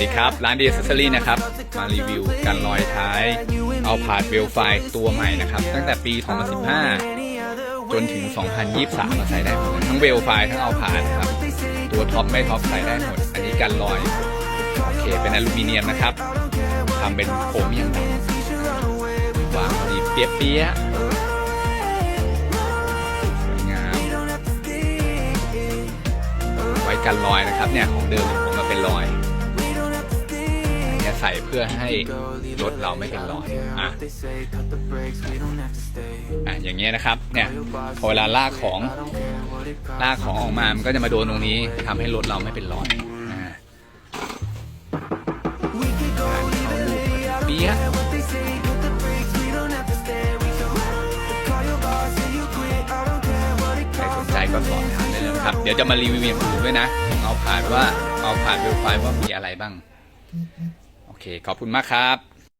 ดีครับร้านดีเซอรี่นะครับ มารีวิวกันลอยท้าย เอาผาดเวลไฟตัวใหม่นะครับ ตั้งแต่ปี 2015 จนถึง 2023มาใส่ได้หมดทั้งเวลไฟทั้งเอาผาดนะครับ ตัวท็อปไม่ท็อปใส่ได้หมด อันนี้กันลอย โอเค เป็นอลูมิเนียมนะครับทำเป็นโครเมียมดำวางพอดีเปียเปียะสวยงามไว้กันรอยนะครับเนี่ยของเดิมผมมาเป็นรอย ใส่เพื่อให้รถเราไม่เป็นรอยอะอะอย่างเงี้ยนะครับเนี่ยพอเวลาลากของลากของออกมา มันก็จะมาโดนตรงนี้ทำให้รถเราไม่เป็นรอยอะเปี๊ยะใครสนใจก็สอบถามได้เลยนะครับ เดี๋ยวจะมารีวิวอย่างอื่นด้วยนะ เอาผ่านว่าเอาผ่านเวลไฟล์ว่ามีอะไรบ้าง โอเค ขอบคุณมากครับ